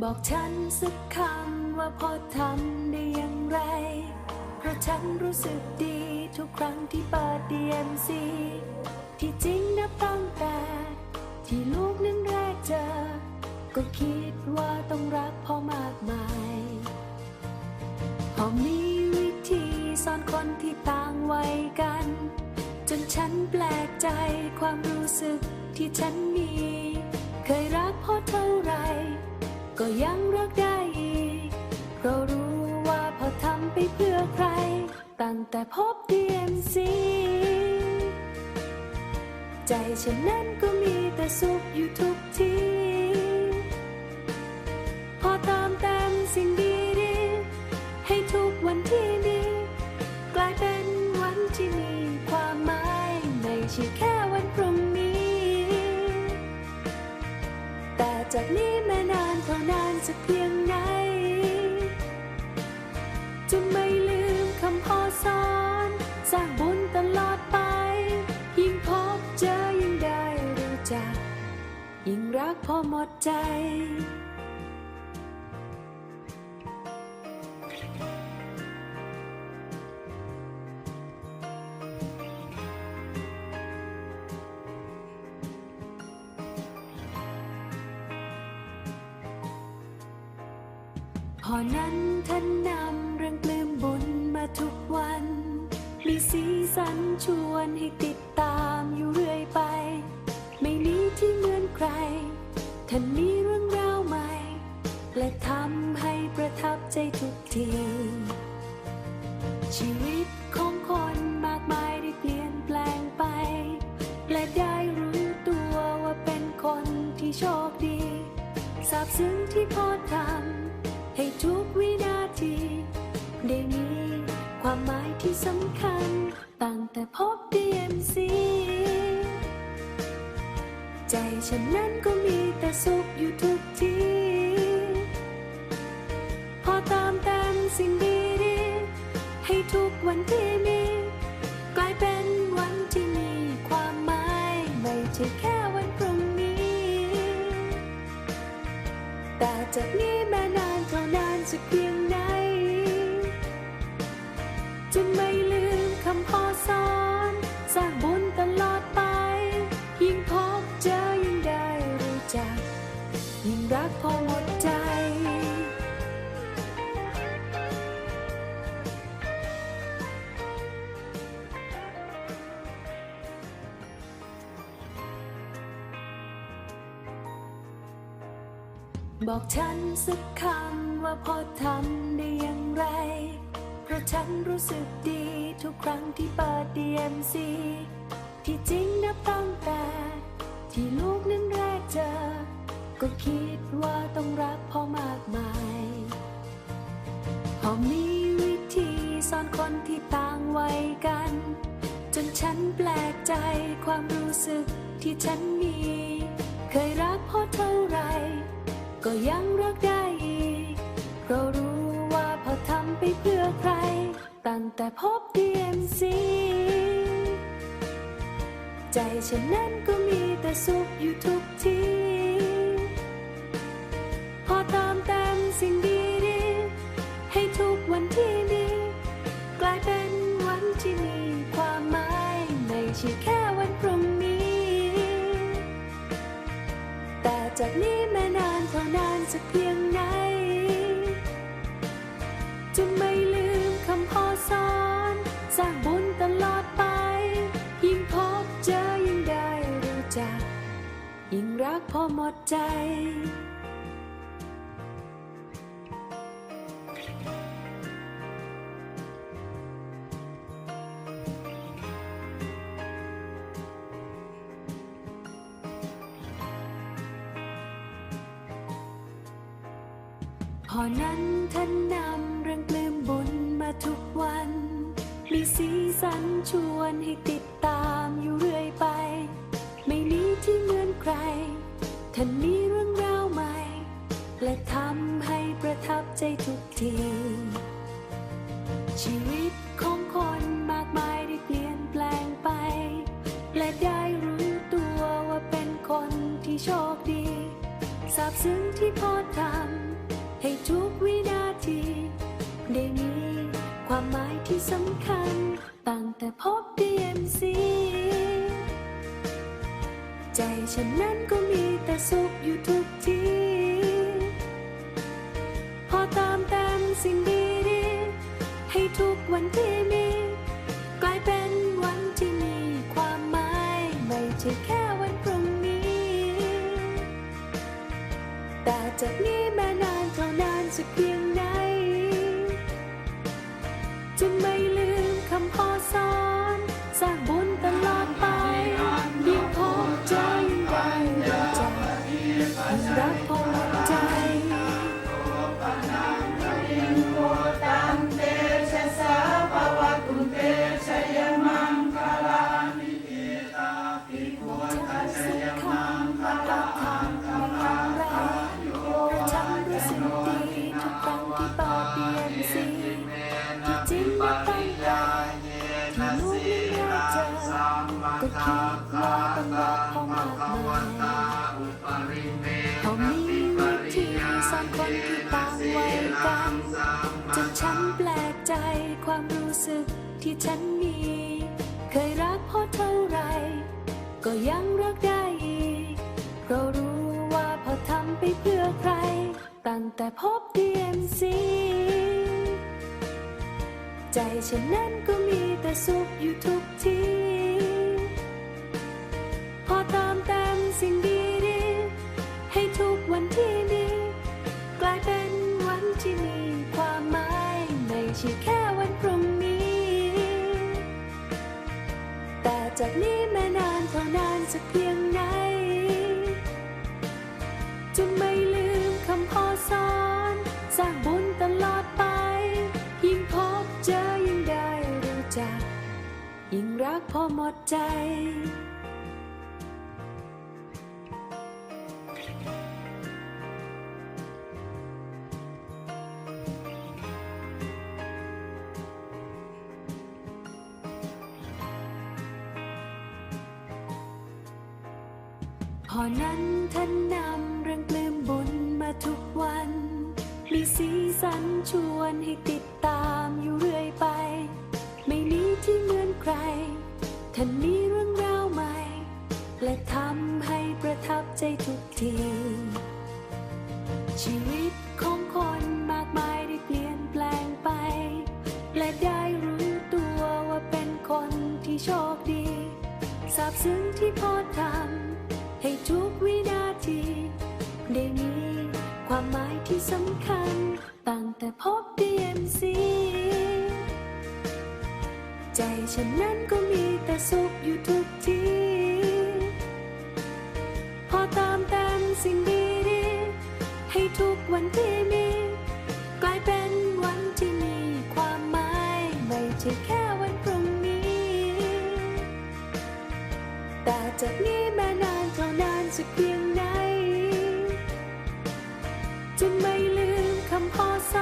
บอกฉันสักคำว่าพอทำได้อย่างไร เพราะฉันรู้สึกดีทุกครั้งที่เปิด DMC ที่จริงนับตั้งแต่ ที่ลูกนั้นแรกเจอ ก็คิดว่าต้องรักพ่อมากมายพอมีวิธีสอนคนที่ต่างวัยกัน จนฉันแปลกใจความรู้สึกที่ฉันมี เคยรักพ่อเท่าไหร ก็ยังรักได้อีกเพราะรู้ว่าพอทำไปเพื่อใคร ตั้งแต่พบ DMC ใจฉันนั้นก็มีแต่สุขอยู่ทุกที พอตามเต็มสิ่งดีๆให้ทุกวันที่มีกลายเป็นวันที่มีความหมายไม่ใช่แค่วันพรุ่งนี้ แต่จากนี้แม่ หมดใจ พอนั้นท่านนำเรื่องปลื้มบุญมาทุกวัน มีสีสันชวนให้ติดตามอยู่เรื่อยไป ไม่มีที่เหมือ ซึ้งที่พ่อทำให้ทุกวินาที ได้มีความหมายที่สำคัญ ตั้งแต่พบ DMC ใจฉันนั้นก็มีแต่สุขอยู่ทุกที พอตามเต็มสิ่งดีๆให้ทุกวันที่มี กลายเป็นวันที่มีความหมาย ไม่ใช่แค่ จากนี้แม่นานเท่านานจะเพียงไหนจะไม่ลืมคำพ่อสอนสร้างบุญ บอกฉันสักคำว่าพอทำได้อย่างไร เพราะฉันรู้สึกดีทุกครั้งที่เปิด DMC ที่จริงนับตั้งแต่ ที่ลูกนั้นแรกเจอ ก็คิดว่าต้องรักพ่อมากมายพอมีวิธีสอนคนที่ต่างวัยกัน จนฉันแปลกใจความรู้สึกที่ฉันมี ก็ยังรักได้อีกเพราะรู้ว่าพอทำไปเพื่อใคร ตั้งแต่พบ DMC ใจฉันนั้นก็มีแต่สุขอยู่ทุกที พอตามเต็มสิ่งดี ไหน จะไม่ลืมคำพ่อสอนสร้างบุญตลอดไป ยิ่งพบเจอยิ่งได้รู้จัก ยิ่งรักพ่อหมดใจ พอนั้นท่านนำเรื่องปลื้มบุญมาทุกวัน มีสีสันชวนให้ติดตามอยู่เรื่อยไป ไม่มีที่เหมือนใคร ท่านมีเรื่องราวใหม่ และทำให้ประทับใจทุกที ชีวิตของคนมากมายได้เปลี่ยนแปลงไป และได้รู้ตัวว่าเป็นคนที่โชคดีซาบซึ้งที่พ่อทำ ที่สำคัญตั้งแต่พบ DMC ใจฉันนั้นก็มีแต่สุขอยู่ทุกที พอตามเต็มสิ่งดีๆให้ทุกวันที่มี กลายเป็นวันที่มีความหมาย ไม่ใช่แค่วันพรุ่งนี้ แต่จากนี้แม้นานเท่านานสักเพียง จะไม่ลืมคำพ่อสอนสร้างบุญตลอดไปยิ่งพบเจอยิ่งได้รู้จักยิ่งรักพอ จนฉันแปลกใจความรู้สึกที่ฉันมี เคยรักพอเท่าไร ก็ยังรักได้อีกเพราะรู้ว่าพอทำไปเพื่อใคร ตั้งแต่พบ DMC ใจฉันนั้นก็มีแต่สุขอยู่ทุกที พอตามเต็มสิ่งดีๆให้ทุกวันที่ จากนี้แม่นานเท่านานสักเพียงไหน จะไม่ลืมคำพ่อสอน สร้างบุญตลอดไป ยิ่งพบเจอยิ่งได้รู้จัก ยิ่งรักพอหมดใจ พอนั้นท่านนำเรื่องปลื้มบุญมาทุกวัน มีสีสันชวนให้ติดตามอยู่เรื่อยไป ไม่มีที่เหมือนใคร ท่านมีเรื่องราวใหม่ และทำให้ประทับใจทุกที ชีวิตของคนมากมายได้เปลี่ยนแปลงไป และได้รู้ตัวว่าเป็นคนที่โชคดีซาบซึ้งที่พ่อทำ ที่สำคัญ ตั้งแต่พบ DMC ใจฉันนั้นก็มีแต่สุขอยู่ทุกที พอตามเต็มสิ่งดีๆให้ทุกวันที่มี กลายเป็นวันที่มีความหมาย ไม่ใช่แค่วันพรุ่งนี้ แต่จากนี้แม้นานเท่านานสัก จะไม่ลืมคำพ่อสอน